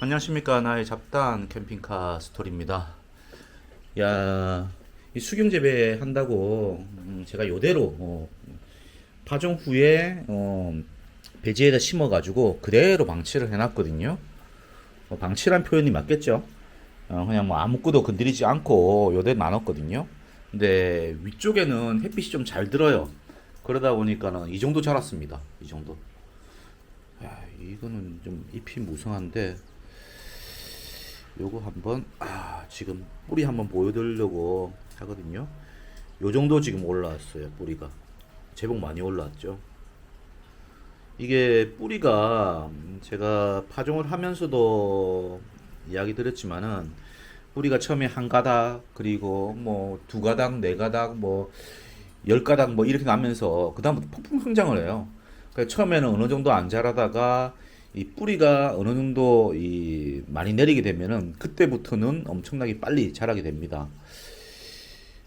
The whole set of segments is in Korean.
안녕하십니까 나의 잡다한 캠핑카 스토리입니다. 야, 이 수경 재배 한다고 음, 제가 요대로 어, 파종 후에 어, 배지에다 심어 가지고 그대로 방치를 해놨거든요. 어, 방치란 표현이 맞겠죠? 어, 그냥 뭐 아무것도 건드리지 않고 요대로 나눴거든요. 근데 위쪽에는 햇빛이 좀 잘 들어요. 그러다 보니까는 이 정도 자랐습니다. 이 정도. 야, 이거는 좀 잎이 무성한데 요거 한번 아 지금 뿌리 한번 보여드리려고 하거든요. 요 정도 지금 올라왔어요 뿌리가 제법 많이 올라왔죠. 이게 뿌리가 음, 제가 파종을 하면서도 이야기 드렸지만은 뿌리가 처음에 한 가닥 그리고 뭐 두 가닥 네 가닥 뭐 열 가닥 뭐 이렇게 나면서 그 다음부터 폭풍 성장을 해요. 그러니까 처음에는 어느 정도 안 자라다가 이 뿌리가 어느 정도 이 많이 내리게 되면은 그때부터는 엄청나게 빨리 자라게 됩니다.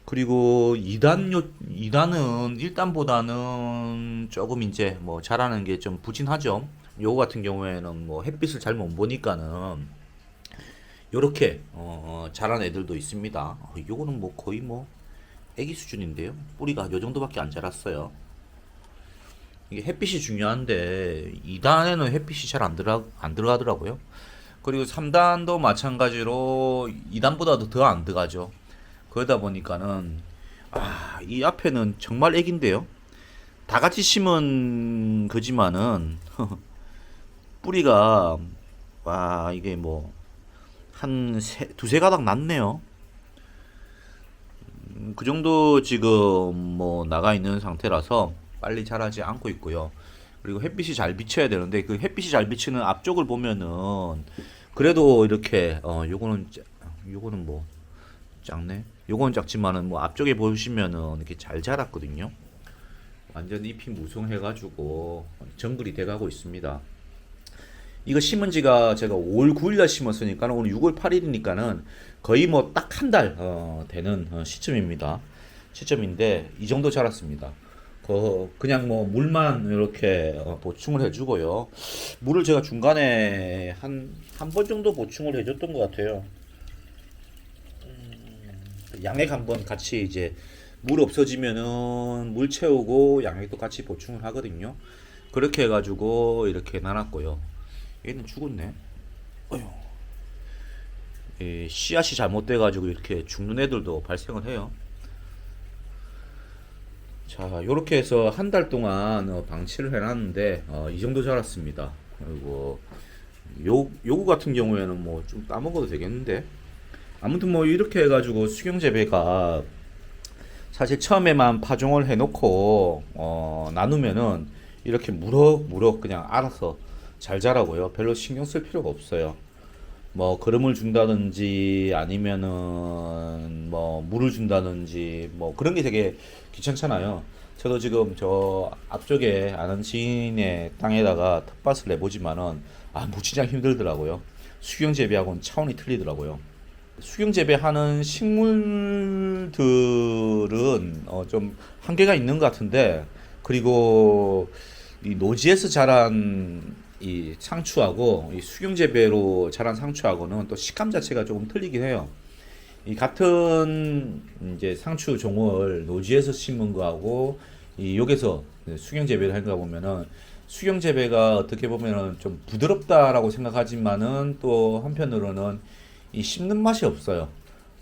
그리고 2단 요 2단은 1단보다는 조금 이제 뭐 자라는 게 좀 부진하죠. 요거 같은 경우에는 뭐 햇빛을 잘 못 보니까는 요렇게 어, 자란 애들도 있습니다. 어, 요거는 뭐 거의 뭐 애기 수준인데요. 뿌리가 요 정도밖에 안 자랐어요. 이게 햇빛이 중요한데 2단에는 햇빛이 잘 안 들어 안 들어가더라고요. 그리고 3단도 마찬가지로 2단보다도 더 안 들어가죠. 그러다 보니까는 아, 이 앞에는 정말 애기인데요. 다 같이 심은 거지만은 뿌리가 와, 이게 뭐 한 두세 가닥 났네요. 음, 그 정도 지금 뭐 나가 있는 상태라서 빨리 자라지 않고 있고요. 그리고 햇빛이 잘 비쳐야 되는데 그 햇빛이 잘 비치는 앞쪽을 보면은 그래도 이렇게 어 요거는 짜- 요거는 뭐 작네. 요건 작지만은 뭐 앞쪽에 보시면은 이렇게 잘 자랐거든요. 완전 잎이 무성해가지고 정글이 돼가고 있습니다. 이거 심은 지가 제가 5월 9일날 심었으니까 오늘 6월 8일이니까는 거의 뭐 딱 한달 어, 되는 어, 시점입니다. 시점인데 이 정도 자랐습니다. 그 그냥 뭐 물만 이렇게 어, 보충을 해주고요. 물을 제가 중간에 한 한 번 정도 보충을 해줬던 것 같아요. 양액 한번 같이 이제 물 없어지면은 물 채우고 양액도 같이 보충을 하거든요. 그렇게 해가지고 이렇게 나눴고요. 얘는 죽었네. 어휴. 이 씨앗이 잘못돼가지고 이렇게 죽는 애들도 발생을 해요. 자, 요렇게 해서 한 달 동안 어, 방치를 해놨는데 어, 이 정도 자랐습니다. 그리고 요 요거 같은 경우에는 뭐 좀 따먹어도 되겠는데 아무튼 뭐 이렇게 해가지고 수경 재배가 사실 처음에만 파종을 해놓고 어, 나누면은 이렇게 무럭무럭 그냥 알아서 잘 자라고요. 별로 신경 쓸 필요가 없어요. 뭐 거름을 준다든지 아니면은 뭐 물을 준다든지 뭐 그런 게 되게 귀찮잖아요. 저도 지금 저 앞쪽에 아는 지인의 땅에다가 텃밭을 내보지만은 아 무지장 힘들더라고요. 수경 재배하고는 차원이 틀리더라고요. 수경 재배하는 식물들은 어, 좀 한계가 있는 것 같은데 그리고 이 노지에서 자란 이 상추하고 이 수경 재배로 자란 상추하고는 또 식감 자체가 조금 틀리긴 해요. 이 같은 이제 상추 종을 노지에서 심은 거하고 이 여기서 수경 재배를 한거 보면은 수경 재배가 어떻게 보면은 좀 부드럽다라고 생각하지만은 또 한편으로는 이 씹는 맛이 없어요.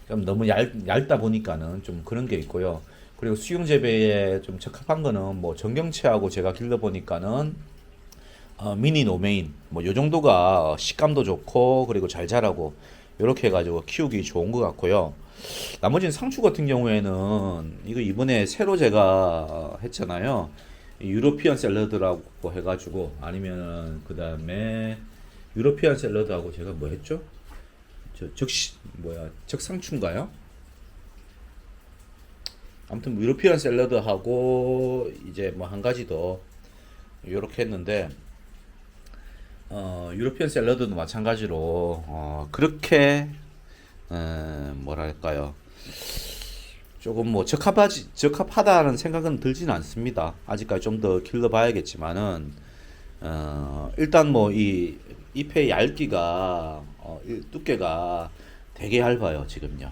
좀 너무 얇, 얇다 보니까는 좀 그런 게 있고요. 그리고 수경 재배에 좀 적합한 거는 뭐 정경채하고 제가 길러 보니까는 어, 미니 노메인 뭐 요 정도가 식감도 좋고 그리고 잘 자라고 이렇게 해가지고 키우기 좋은 것 같고요. 나머지는 상추 같은 경우에는 이거 이번에 새로 제가 했잖아요. 이 유로피안 샐러드라고 해가지고 아니면 그 다음에 유로피안 샐러드하고 제가 뭐 했죠? 저 적시 뭐야 적상추인가요? 아무튼 뭐 유로피안 샐러드하고 이제 뭐 한 가지 더 이렇게 했는데 어 유로피안 샐러드도 마찬가지로 어 그렇게 에, 뭐랄까요 조금 뭐 적합하지 적합하다는 생각은 들지는 않습니다. 아직까지 좀 더 길러봐야겠지만은 어, 일단 뭐 이 잎의 얇기가 어, 이 두께가 되게 얇아요 지금요.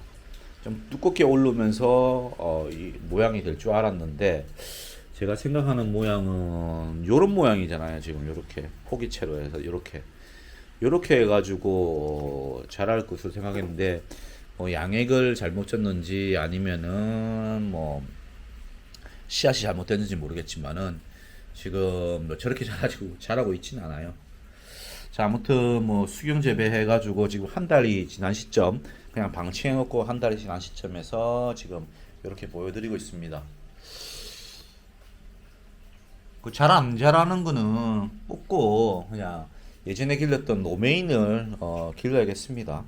좀 두껍게 오르면서 어, 이 모양이 될 줄 알았는데 제가 생각하는 모양은 요런 모양이잖아요 지금 요렇게 포기채로 해서 요렇게 요렇게 해가지고 자랄 것으로 생각했는데 뭐 양액을 잘못 줬는지 아니면은 뭐 씨앗이 잘못됐는지 모르겠지만은 지금 뭐 저렇게 자라고 자라고 있지는 않아요. 자 아무튼 뭐 수경 재배해가지고 지금 한 달이 지난 시점 그냥 방치해놓고 한 달이 지난 시점에서 지금 이렇게 보여드리고 있습니다. 그 잘 안 자라는 거는 뽑고 그냥 예전에 길렀던 노메인을 어, 길러야겠습니다.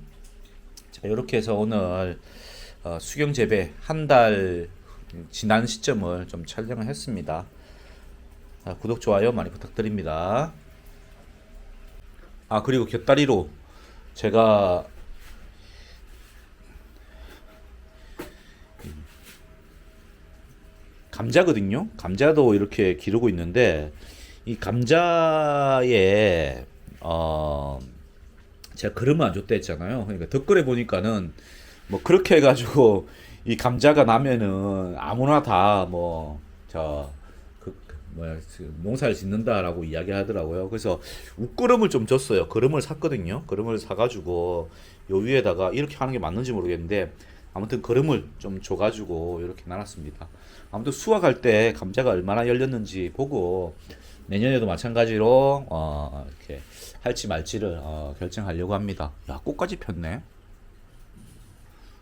자 이렇게 해서 오늘 어, 수경 재배 한 달 지난 시점을 좀 촬영을 했습니다. 아, 구독 좋아요 많이 부탁드립니다. 아 그리고 곁다리로 제가 감자거든요. 감자도 이렇게 기르고 있는데 이 감자에 어 제가 그릇을 안 줬다 했잖아요. 그러니까 댓글에 보니까는 뭐 그렇게 해가지고 이 감자가 나면은 아무나 다 뭐 저 그 뭐야 그 농사를 짓는다라고 이야기하더라고요. 그래서 웃그름을 좀 줬어요. 그름을 샀거든요. 그름을 사가지고 요 위에다가 이렇게 하는 게 맞는지 모르겠는데 아무튼 그름을 좀 줘가지고 이렇게 나눴습니다. 아무튼 수확할 때 감자가 얼마나 열렸는지 보고 내년에도 마찬가지로 어 이렇게 할지 말지를 어 결정하려고 합니다. 야 꽃까지 폈네.